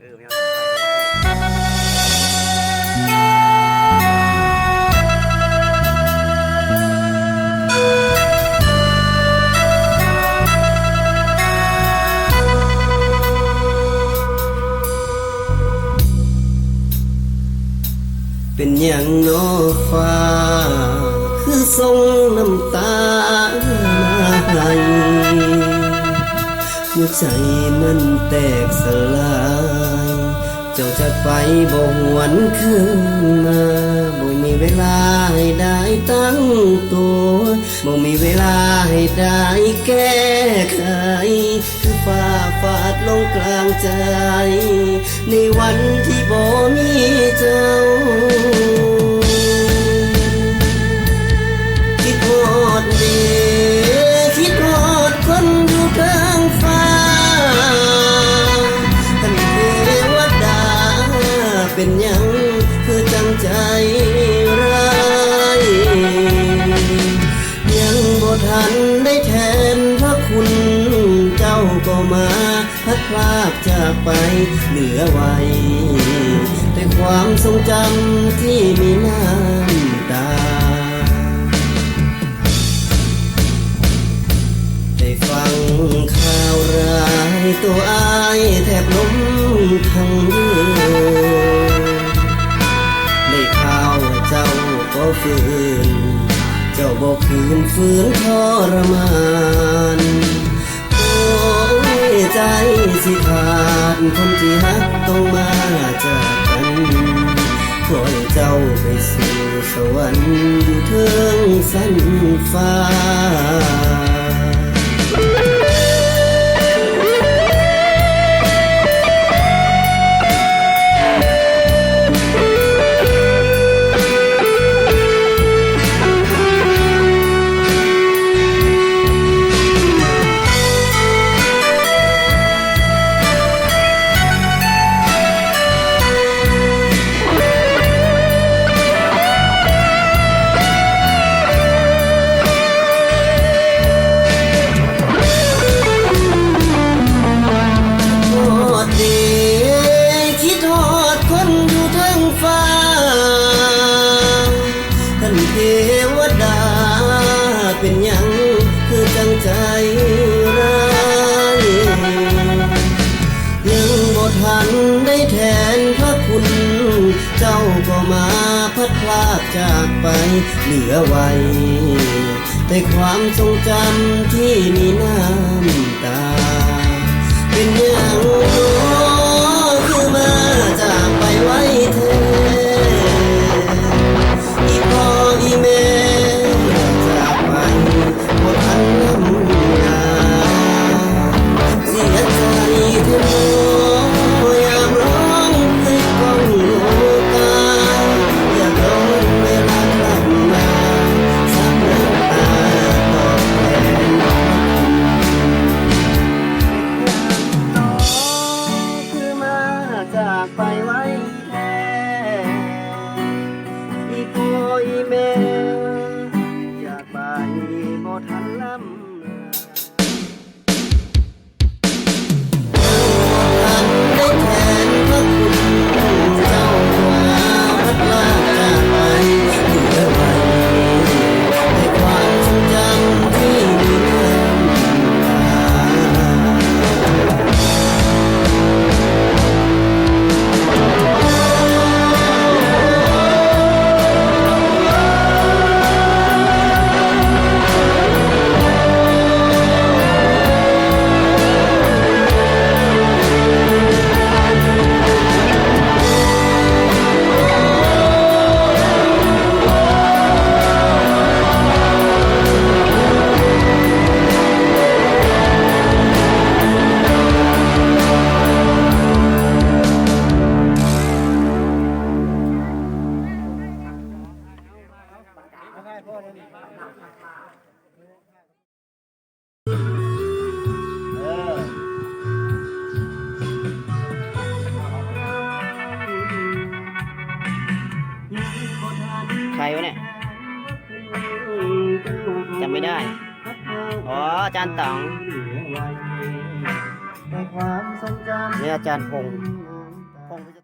เออไม่เอาเป็นอย่างโนฟ้า คือทรงน้ำตาไหลหัวใจมันแตกสลาย ไปบ่หวนคืนมาบ่มีเวลาให้ได้ตั้งตัวบ่มีเวลาให้ได้แก้ไขคือฝ่าฟาดลงกลางใจ ในวันที่บ่มีเจ้า เป็นยังคือจังใจร้ายยังบ่ทันได้แทนพระคุณเจ้าก็มาพัดพลากจากไปเหลือไว้แต่ความทรงจำที่มีน้ำตาได้ฟังข่าวร้ายตัวอายแทบล้มทั้งยื คืนฝืนทรมานโอ้ยใจสิขาดคนที่ฮักต้องมาจากกันขอให้เจ้าไปสู่สวรรค์อยู่เทิงสันฟ้า บ่ทันได้แทนพระคุณ เจ้าก็มาพัดพลาดจากไปเหลือไว้ แต่ความทรงจำที่มีน้ ครวะเนี่ยจำไม่ได้ อ๋ออาจารย์ต๋องในความทรงจำนี่อาจารย์พงษ์ทคงจะ